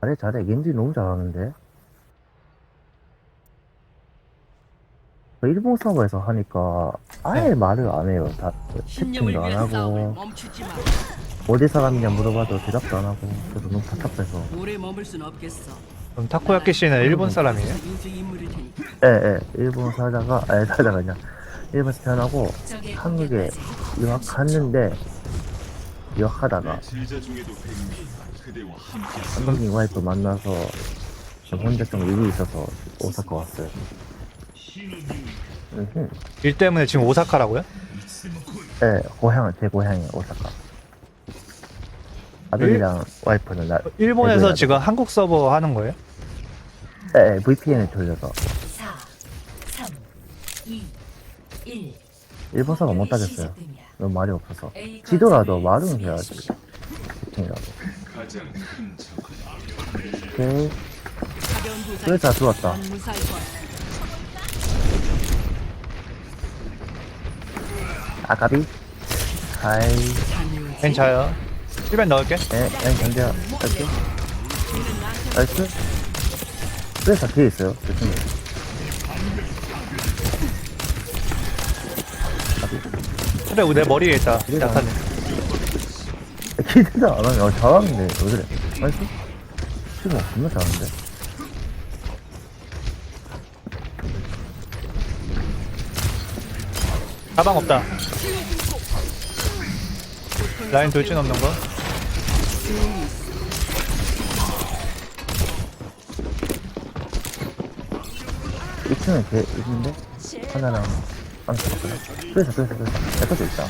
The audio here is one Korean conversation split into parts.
잘해 잘해 겐지 너무 잘하는데 그 일본 서버에서 하니까 아예 네. 말을 안 해요 다 채팅도 안 하고 멈추지 마. 어디 사람이냐 물어봐도 대답도 안 하고 그래서 너무 답답해서 오래 머물 순 없겠어. 그럼 타코야키 씨는 일본 사람이에요? 유주 인물일 테니까. 예예 일본 살다가 아니 살다가 그냥 일본에서 태어나고 한국에 유학 갔는데 유학하다가 한국인 와이프 만나서 좀 혼자 좀 일이 있어서 오사카 왔어요 음흠. 일 때문에 지금 오사카라고요? 예, 고향은 제 고향이에요 오사카 아들이랑 와이프는 나 일본에서 대구에 지금 한국 서버 하는 거예요? 예, 예, VPN을 돌려서 4, 3, 2, 1. 일본 사람 못 하겠어요 너무 말이 없어서. 지도라도 말은 해야지. 채팅이라도. 오케이. 그래 다 들어왔다. 아가비. 하이. 괜찮아요. 1벤 넣을게. 네, 네, 견뎌 할게. 나이스. 그래 다 뒤에 있어요. 죄송 그래, 내 머리에 있다. 약하네. 기대도 안 하네 어, 잘하는데 왜 그래 나이스 지금 겁나 잘하는데 가방 없다. 라인 돌진 없는 거? 이층은 걔 있는데 하나랑 안 잡았구나 그래서 그래서 그래서 내것도 있다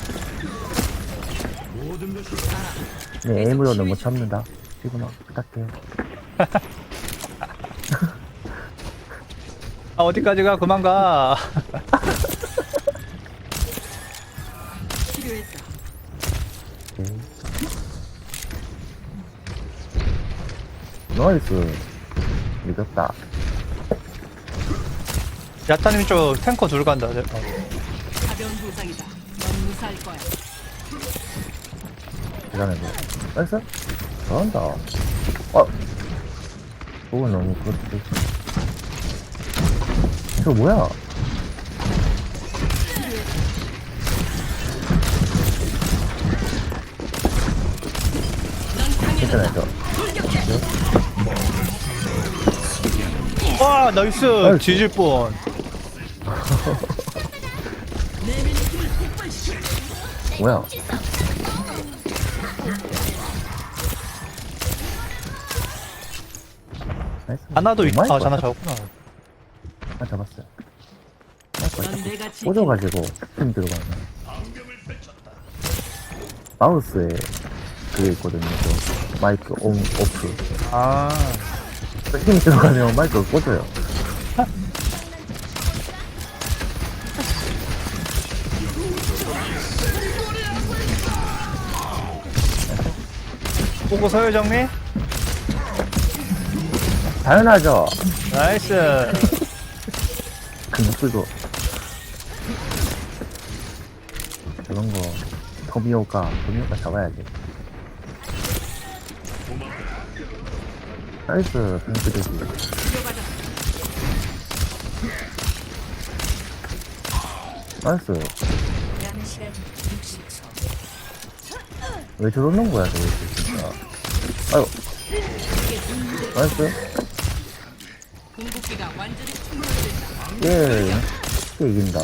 내 에임으로는 못 참는다 지금아 부탁해 아, 어디까지 가? 그만 가. 필요했다. 오케이. 나이스 믿었다 야타님 쪽 탱커 둘 간다. 어. 가벼운 부상이다. 넌 무사할 거야. 대단해 나이스 잘한다 어 그거 너무 그렇지 저 뭐야 괜찮아요 저 와, 나이스. 아이고. 뒤질 뻔. 뭐야? 나이스 하나도 있, 많이 아, 자나. 잡았구나. 아 잡았어요. 지킨 꽂아가지고 힘 들어가네 마우스에 그게 있거든요. 그 마이크 온 오프. 아, 그힘 들어가면 마이크가 꽂아요 보고 서열 정리? 당연하죠 나이스. 그 목소리도 저런 거 토미오가 토미오가 잡아야지 나이스 핑크대기 나이스 남은 시간 60초. 왜 저러는 거야 아유 나이스. 예 쉽게 이긴다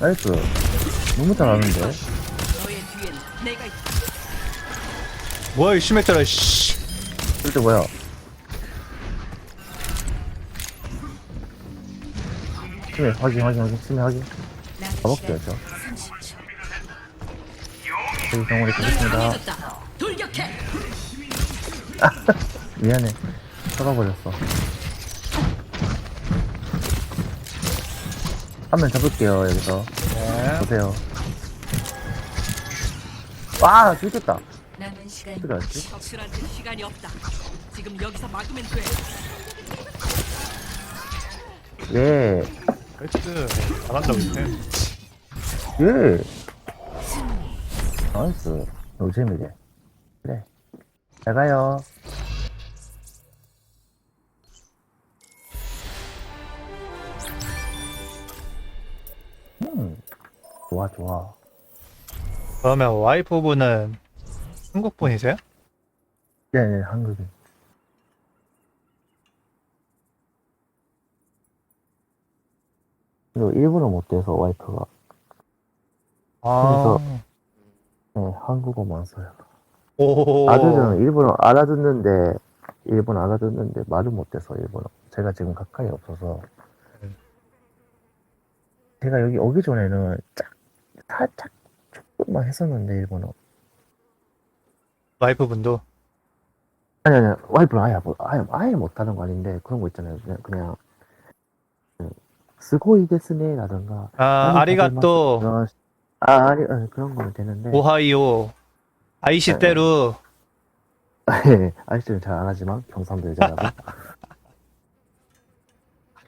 나이스 너무 잘하는데. 뭐야, 이 시메트라, 씨. 실제 뭐야 심해 확인 확인 확인 심해 확인 가볼게요 저 30초. 저희 정원이 되겠습니다 강해졌다. 돌격해. 미안해 썩어버렸어 한 명 잡을게요 여기서 네. 보세요 와 남은 시간 어떻게 알지? 시간이 없다. 지금 여기서 막으면 돼. 예 나이스. 잘한다, 밑에. 예. 나이스. 노잼이래. 그래. 잘 가요. 좋아, 좋아. 그러면 와이프분은 한국 분이세요? 네네, 한국인. 그리고 일본어 못돼서 와이프가 아. 네, 한국어만 써요. 오. 아들은 일본어 알아듣는데 일본 알아듣는데 말을 못해서 일본어. 제가 지금 가까이 없어서 음. 제가 여기 오기 전에는 짝 살짝 조금만 했었는데 일본어. 와이프분도? 아니 아니 와이프는 아예 못 아예 아예 못하는 거 아닌데 그런 거 있잖아요. 그냥 그냥 그, 스고이 데스네 라든가. 아 아리가또. 아 아니 아니, 그런 거는 되는데. 오하이오. 아이시테루 네, 아저씨는 잘 안 하지만 경상도 여자라고.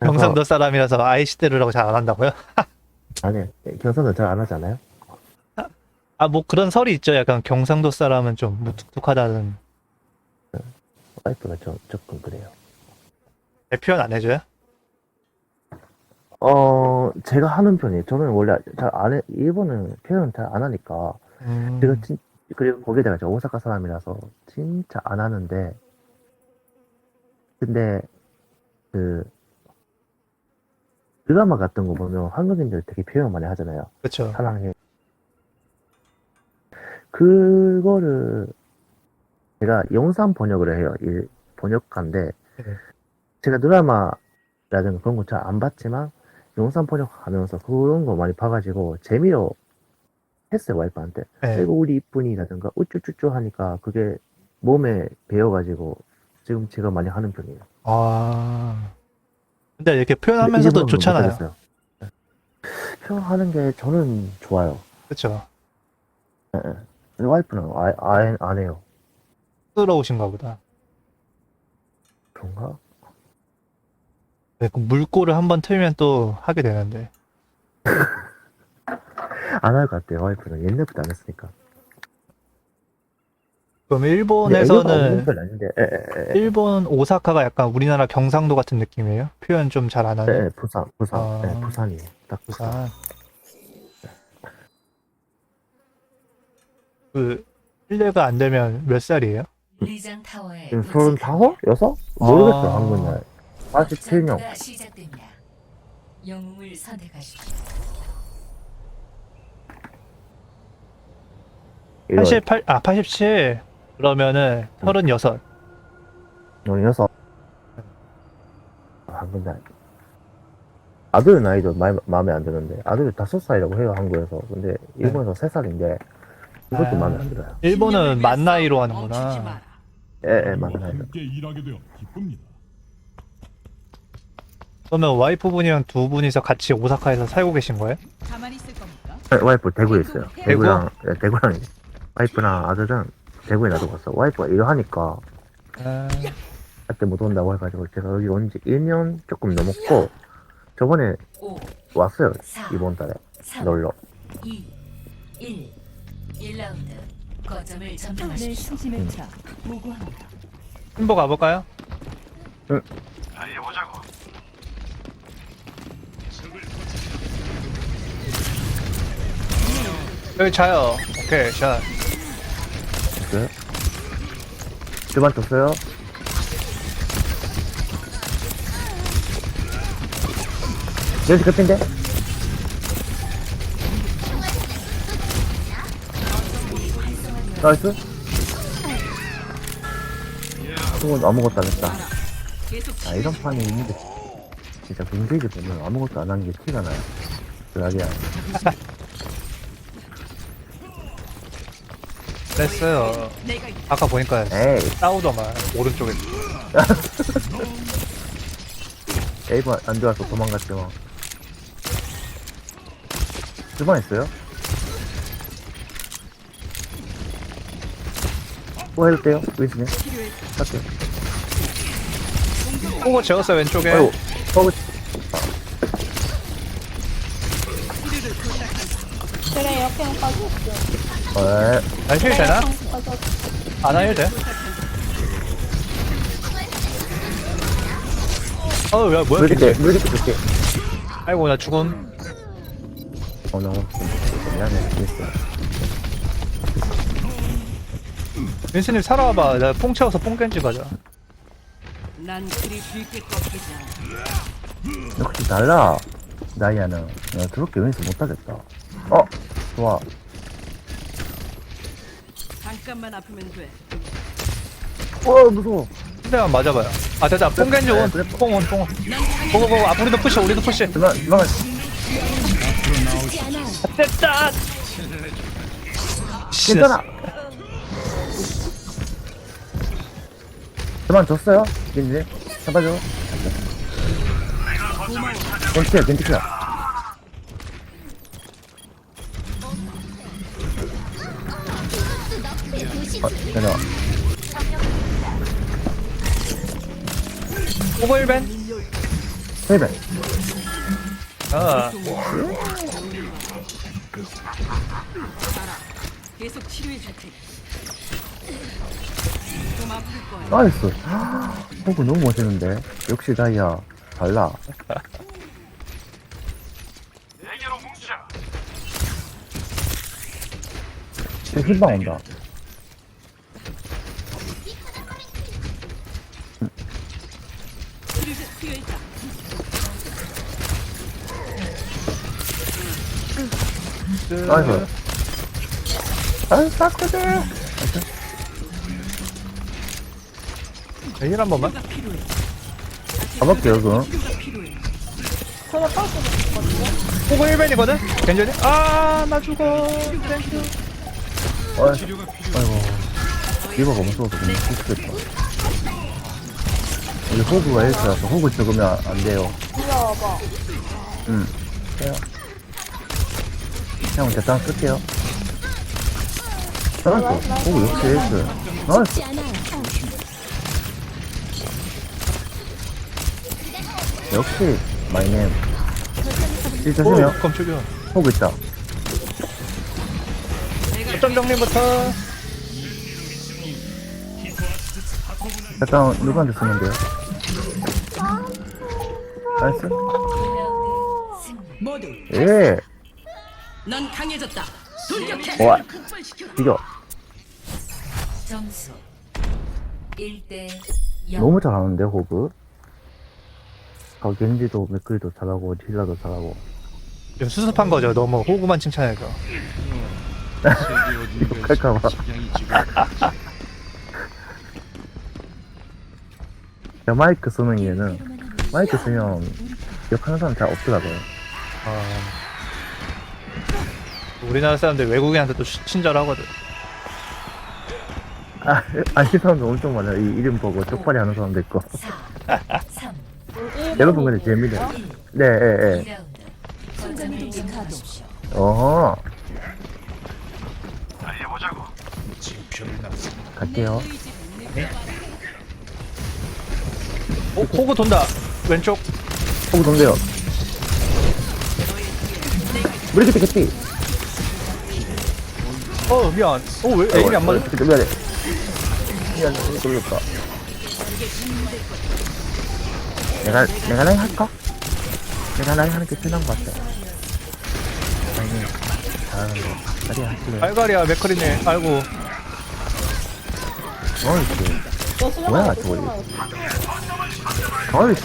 그래서- 경상도 사람이라서 아이시테루라고 잘 안 한다고요? 아니 경상도 잘 안 하잖아요. 아 뭐 그런 설이 있죠. 약간 경상도 사람은 좀 무뚝뚝하다는 와이프가 좀 조금 그래요. 내 표현 안 해줘요? 어 제가 하는 편이에요. 저는 원래 잘 안 해. 일본은 표현 잘 안 하니까 음, 제가 진 그리고 거기다가 저 오사카 사람이라서 진짜 안 하는데 근데 그 드라마 같은 거 보면 한국인들 되게 표현 많이 하잖아요. 그렇죠. 사랑해. 그거를 제가 영상 번역을 해요. 일 번역가인데 네. 제가 드라마라든가 그런 거 잘 안 봤지만 영상 번역하면서 그런 거 많이 봐가지고 재미로 했어요 와이프한테. 네. 아이고 우리 이쁜이라든가 우쭈쭈쭈 하니까 그게 몸에 배어가지고 지금 제가 많이 하는 편이에요. 아 근데 이렇게 표현하면서도 좋잖아요. 네. 표현하는 게 저는 좋아요. 그렇죠. 근데 와이프는 아예 안 해요. 쑥스러우신가 보다. 그런가? 네, 그 물꼬를 한번 틀면 또 하게 되는데. 안 할 것 같아요, 와이프는. 옛날부터 안 했으니까. 그럼 일본에서는 편 아닌데, 에, 에, 에, 일본 오사카가 약간 우리나라 경상도 같은 느낌이에요? 표현 좀 잘안 에, 하는 에, 부산, 부산, 아. 에, 부산이에요. 딱 부산. 부산. 그 실례가 안 되면 몇 살이에요? 리장 타워에 지금 서른 다섯? 여섯? 모르겠어요, 한국 나이. 47년. 전투가 시작됩니다. 영웅을 선택하십시오. 88, 아, 87. 그러면은 음. 36. 너는 여섯. 아, 한국 나이. 아들 나이도 마, 마음에 안 드는데, 아들이 다섯 살이라고 해요, 한국에서. 근데 일본에서 세 살인데, 이것도 아. 마음에 안 들어요. 일본은 만 나이로 하는구나. 에, 에, 맞아요. 함께 일하게 되어 기쁩니다. 그러면 와이프분이랑 두 분이서 같이 오사카에서 살고 계신 거예요? 가만히 있을 겁니까? 와이프 대구에 있어요. 대구? 대구랑, 네, 대구랑, 와이프랑 아들은 대구에 놔두고 왔어. 와이프가 일하니까, 아, 그때 못 온다고 해가지고, 제가 여기 온 지 1년 조금 넘었고, 저번에 5, 왔어요. 4, 이번 달에. 3, 놀러. 2, 1. 1라운드. 거점을 내 점령하십시오. 심심의 차 보고합니다. 신보 가볼까요? 여기 자요. 오케이, 샷. 됐어요? 주반 떴어요? 여기 끝인데? 나이스? 그건 아무것도 안 했다. 아, 이런 판이 있는데, 진짜 공세지 보면 아무것도 안 한 게 티가 나요. 그라디아. 됐어요. 아까 보니까 에이, 싸우더만, 오른쪽에. 에이브 안 들어와서 도망갔지 뭐. 주방 있어요? 뭐 해도 돼요? 윈스네? 할게요. 호구 재웠어요, 왼쪽에. 아이고, 어, 제가 이렇게는 빠졌어. 에, 안힐 되나? 안힐 돼? 어우, 야, 뭐야. 왜 이렇게 좋게? 아이고, 나 죽음. 어, 너무. 미안해 됐어 윈스님 살아와봐. 나 뽕 채워서 뽕겐지 가자. 난 그리 쉽게 꺾이지 않아. 역시 달라 나이아는 야 저렇게 왠지 못하겠다 어 좋아 잠깐만 아프면 돼. 어 무서워 한대만 맞아봐요. 아 됐다. 뽕겐지 온. 뽕온 뽕온. 고고고. 아 우리도 푸시. 우리도 푸시. 그만 그만 됐다. 괜찮아 그만 줬어요 겐지 잡아줘 겐지야 겐지야 내려 고고 1벤. 세배 아. 계속 치료해 줄 테니. 좀 아플 거야. 나이스 호구 너무 멋있는데 역시 다이아 달라 쟤 흰방 온다 나이스 아이 싸크들 힐한 번만. 가볼게요 그럼 필요해. 그래 빠져 고고 1벤이거든. 겐지니. 아 나 죽어. 땡큐. 어이, 아이고 리버가 무서워서 너무 죽겠다 우리 호구가 1차라서 호구 죽으면 안 돼요 뛰어봐 응 해요 형 대장 쓸게요 나이스 호구 역시 1차 나이스 역시 마이네임 일 조심해요 오 깜짝이야. 호구 있다 어떤 정리부터. 약간 누구한테 쓰면 돼요? 나이스 1라운드 승리. 모두 예 넌 강해졌다. 돌격해. 와 폭발시켜. 이겨 점수 1대 0. 너무 잘하는데 호그 아, 겐지도 맥클도 잘하고 딜라도 잘하고 좀 수습한 거죠. 너무 호구만 칭찬해서. 욕할까봐 야, 마이크 쓰는 이유는 마이크 쓰면 기억하는 사람 잘 없더라고요 아. 우리나라 사람들 외국인한테 또 시- 친절하거든. 아, 아니 사람도 엄청 많아요 이 이름 보고 쪽팔이 하는 사람도 있고 4, 3, 여러분 근데 재밌네 네예 예 2라운드. 거점을 점령하십시오. 어허 갈게요 오 호구 돈다. 왼쪽. 호그 동대요 브리기트 개피 어 미안. 오왜 에임이 안 맞아? 미안해 미안해 걸렸다 내가 내가 라인 할까? 내가 라인 하는 게 편한 것 같아 라인이 잘하는 거 자리 하실래요? 알가리야 맥커리네. 아이고. 나이스 내 뭐야, 저거. 나이스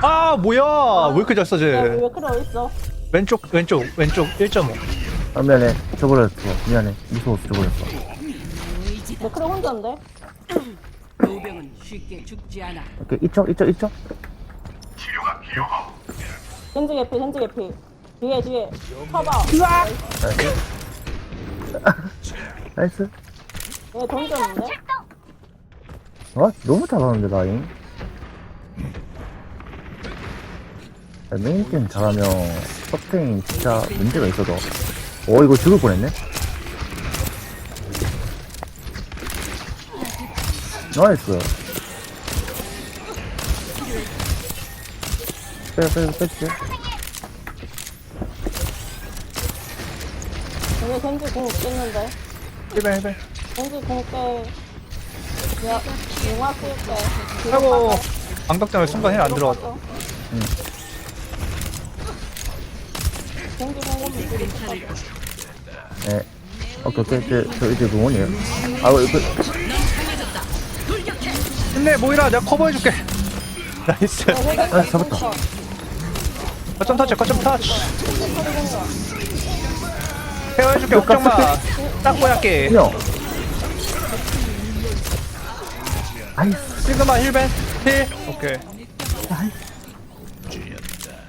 아 뭐야? 왜 이렇게 잘 써지? 왜 그래 어딨어 왼쪽 왼쪽 왼쪽 1.5. 아 미안해. 저버렸어. 미안해. 무서워서 저버렸어. 내 크레 혼자인데? 노병은 쉽게 죽지 않아. 오케이. 이쪽 이쪽 이쪽. 겐지 개피 겐지 개피. 뒤에 뒤에. 쳐봐. 나이스. 나이스. 얘 던졌는데? 아 너무 잘하는데 라인? 야, 메인팀 잘하면 서테인 진짜 문제가 있어도 어 이거 죽을 뻔했네 나이스 빼 빼 빼빼 얘 겐지 공 있겠는데 1벤 1벤. 겐지 공빼 야 용화 쓸게 아이고. 방벽장을 순간 힐안 들어갔다. 겐 네. 오케이, 오케이. 저, 저 이제 무원이에요. 아, 이거, 힘내 모이라 내가 커버해줄게 나이스 아, 잡았다. 거점 터치 거점 터치 케어해줄게 걱정 마 땅고 약게 형. 아이스, 시그마 힐벤 힐 오케이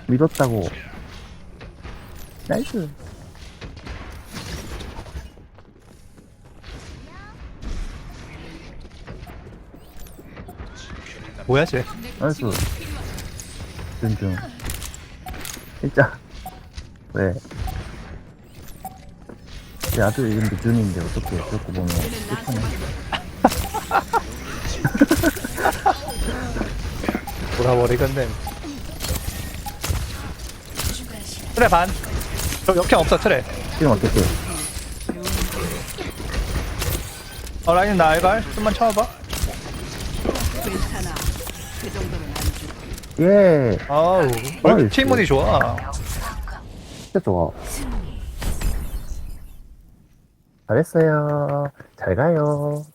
믿었다고. 나이스. 뭐야 쟤 나이스. 든든. 진짜. 왜? 내 아들 이름도 준인데 어떻게 그렇게 보면 슬프네. 돌아버리겠네 트레 반 저 역행 없어 트레 지금 어떻게? 어 라인 나 알갈 좀만 줄. 예. 아우 왜 이렇게 나이스. 팀운이 좋아 진짜 좋아. 잘했어요. 잘 가요.